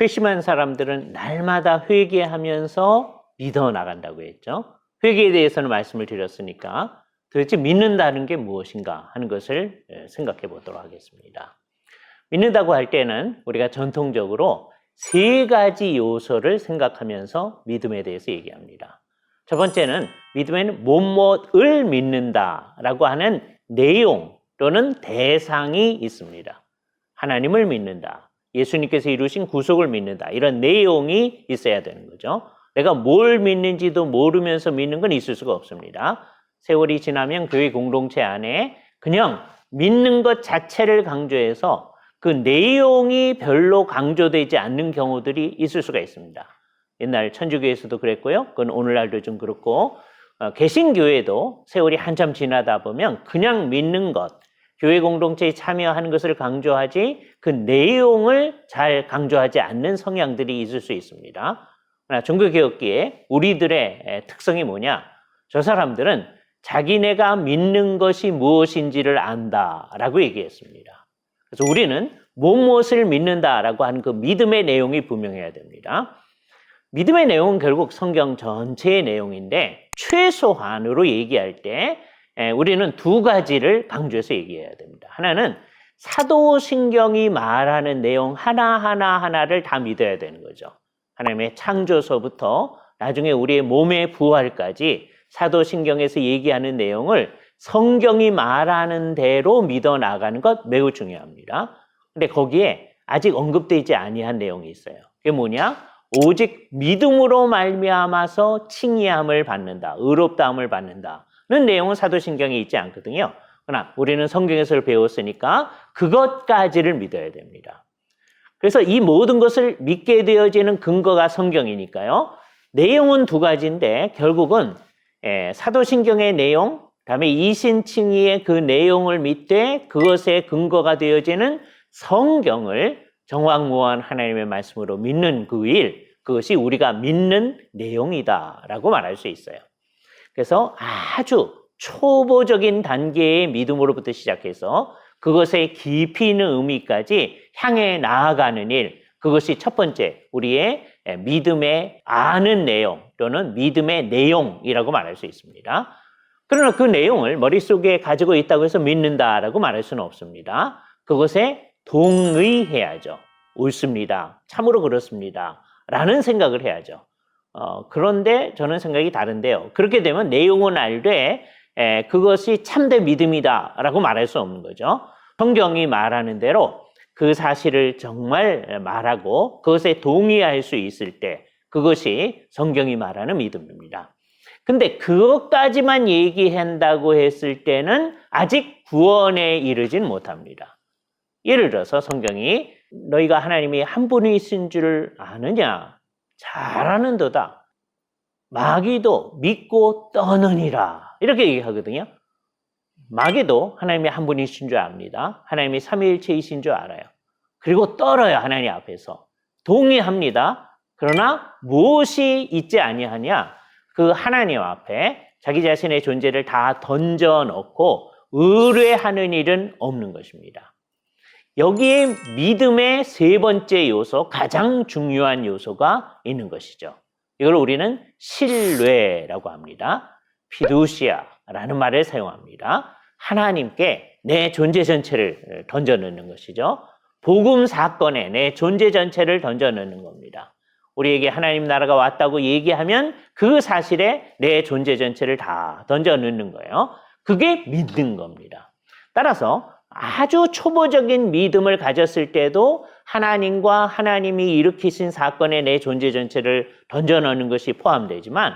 회심한 사람들은 날마다 회개하면서 믿어 나간다고 했죠. 회개에 대해서는 말씀을 드렸으니까 도대체 믿는다는 게 무엇인가 하는 것을 예, 생각해 보도록 하겠습니다. 믿는다고 할 때는 우리가 전통적으로 세 가지 요소를 생각하면서 믿음에 대해서 얘기합니다. 첫 번째는 믿음에는 뭐뭐을 믿는다라고 하는 내용 또는 대상이 있습니다. 하나님을 믿는다. 예수님께서 이루신 구속을 믿는다. 이런 내용이 있어야 되는 거죠. 내가 뭘 믿는지도 모르면서 믿는 건 있을 수가 없습니다. 세월이 지나면 교회 공동체 안에 그냥 믿는 것 자체를 강조해서 그 내용이 별로 강조되지 않는 경우들이 있을 수가 있습니다. 옛날 천주교에서도 그랬고요. 그건 오늘날도 좀 그렇고 어, 개신교회도 세월이 한참 지나다 보면 그냥 믿는 것, 교회 공동체에 참여하는 것을 강조하지 그 내용을 잘 강조하지 않는 성향들이 있을 수 있습니다. 종교개혁기에 우리들의 특성이 뭐냐? 저 사람들은 자기네가 믿는 것이 무엇인지를 안다라고 얘기했습니다. 그래서 우리는 무엇을 믿는다라고 하는 그 믿음의 내용이 분명해야 됩니다. 믿음의 내용은 결국 성경 전체의 내용인데 최소한으로 얘기할 때 우리는 두 가지를 강조해서 얘기해야 됩니다. 하나는 사도신경이 말하는 내용 하나하나 하나를 다 믿어야 되는 거죠. 하나님의 창조서부터 나중에 우리의 몸의 부활까지 사도신경에서 얘기하는 내용을 성경이 말하는 대로 믿어 나가는 것 매우 중요합니다. 근데 거기에 아직 언급되지 아니한 내용이 있어요. 그게 뭐냐? 오직 믿음으로 말미암아서 칭의함을 받는다. 의롭다함을 받는다 는 내용은 사도신경에 있지 않거든요. 그러나 우리는 성경에서 배웠으니까 그것까지를 믿어야 됩니다. 그래서 이 모든 것을 믿게 되어지는 근거가 성경이니까요. 내용은 두 가지인데 결국은 사도신경의 내용, 다음에 이신칭의의 그 내용을 믿되 그것의 근거가 되어지는 성경을 정확무한 하나님의 말씀으로 믿는 그 일, 그것이 우리가 믿는 내용이다라고 말할 수 있어요. 그래서 아주 초보적인 단계의 믿음으로부터 시작해서 그것의 깊이 있는 의미까지 향해 나아가는 일, 그것이 첫 번째 우리의 믿음의 아는 내용 또는 믿음의 내용이라고 말할 수 있습니다. 그러나 그 내용을 머릿속에 가지고 있다고 해서 믿는다라고 말할 수는 없습니다. 그것에 동의해야죠. 옳습니다. 참으로 그렇습니다. 라는 생각을 해야죠. 어, 그런데 저는 생각이 다른데요. 그렇게 되면 내용은 알되 에, 그것이 참된 믿음이다 라고 말할 수 없는 거죠. 성경이 말하는 대로 그 사실을 정말 말하고 그것에 동의할 수 있을 때 그것이 성경이 말하는 믿음입니다. 근데 그것까지만 얘기한다고 했을 때는 아직 구원에 이르진 못합니다. 예를 들어서 성경이 너희가 하나님이 한 분이신 줄 아느냐? 잘 아는도다. 마귀도 믿고 떠느니라. 이렇게 얘기하거든요. 마귀도 하나님이 한 분이신 줄 압니다. 하나님이 삼위일체이신 줄 알아요. 그리고 떨어요. 하나님 앞에서. 동의합니다. 그러나 무엇이 있지 아니하냐? 그 하나님 앞에 자기 자신의 존재를 다 던져 넣고 의뢰하는 일은 없는 것입니다. 여기에 믿음의 세 번째 요소, 가장 중요한 요소가 있는 것이죠. 이걸 우리는 신뢰라고 합니다. 피두시아라는 말을 사용합니다. 하나님께 내 존재 전체를 던져 넣는 것이죠. 복음 사건에 내 존재 전체를 던져 넣는 겁니다. 우리에게 하나님 나라가 왔다고 얘기하면 그 사실에 내 존재 전체를 다 던져 넣는 거예요. 그게 믿는 겁니다. 따라서 아주 초보적인 믿음을 가졌을 때도 하나님과 하나님이 일으키신 사건에 내 존재 전체를 던져 넣는 것이 포함되지만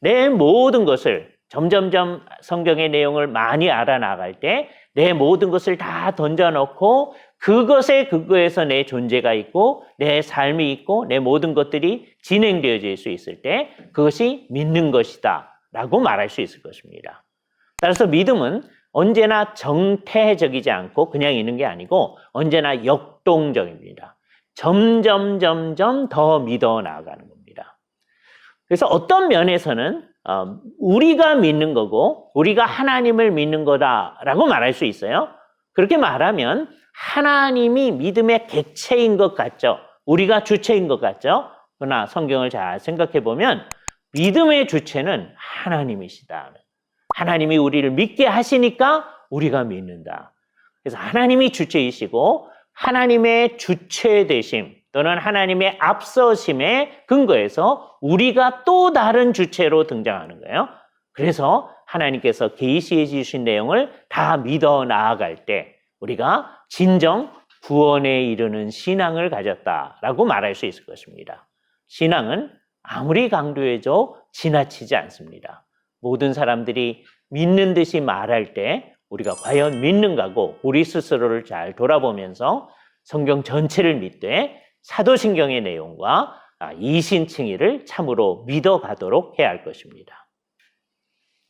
내 모든 것을 점점점 성경의 내용을 많이 알아나갈 때 내 모든 것을 다 던져 넣고 그것에 근거해서 내 존재가 있고 내 삶이 있고 내 모든 것들이 진행되어질 수 있을 때 그것이 믿는 것이다 라고 말할 수 있을 것입니다. 따라서 믿음은 언제나 정태적이지 않고 그냥 있는 게 아니고 언제나 역동적입니다. 점점 점점 더 믿어 나가는 겁니다. 그래서 어떤 면에서는 어, 우리가 믿는 거고 우리가 하나님을 믿는 거다라고 말할 수 있어요. 그렇게 말하면 하나님이 믿음의 객체인 것 같죠. 우리가 주체인 것 같죠? 그러나 성경을 잘 생각해 보면 믿음의 주체는 하나님이시다. 하나님이 우리를 믿게 하시니까 우리가 믿는다. 그래서 하나님이 주체이시고 하나님의 주체 되심 또는 하나님의 앞서심에 근거해서 우리가 또 다른 주체로 등장하는 거예요. 그래서 하나님께서 계시해 주신 내용을 다 믿어 나아갈 때 우리가 진정 구원에 이르는 신앙을 가졌다라고 말할 수 있을 것입니다. 신앙은 아무리 강조해도 지나치지 않습니다. 모든 사람들이 믿는 듯이 말할 때 우리가 과연 믿는가고 우리 스스로를 잘 돌아보면서 성경 전체를 믿되 사도신경의 내용과 아, 이신칭의를 참으로 믿어가도록 해야 할 것입니다.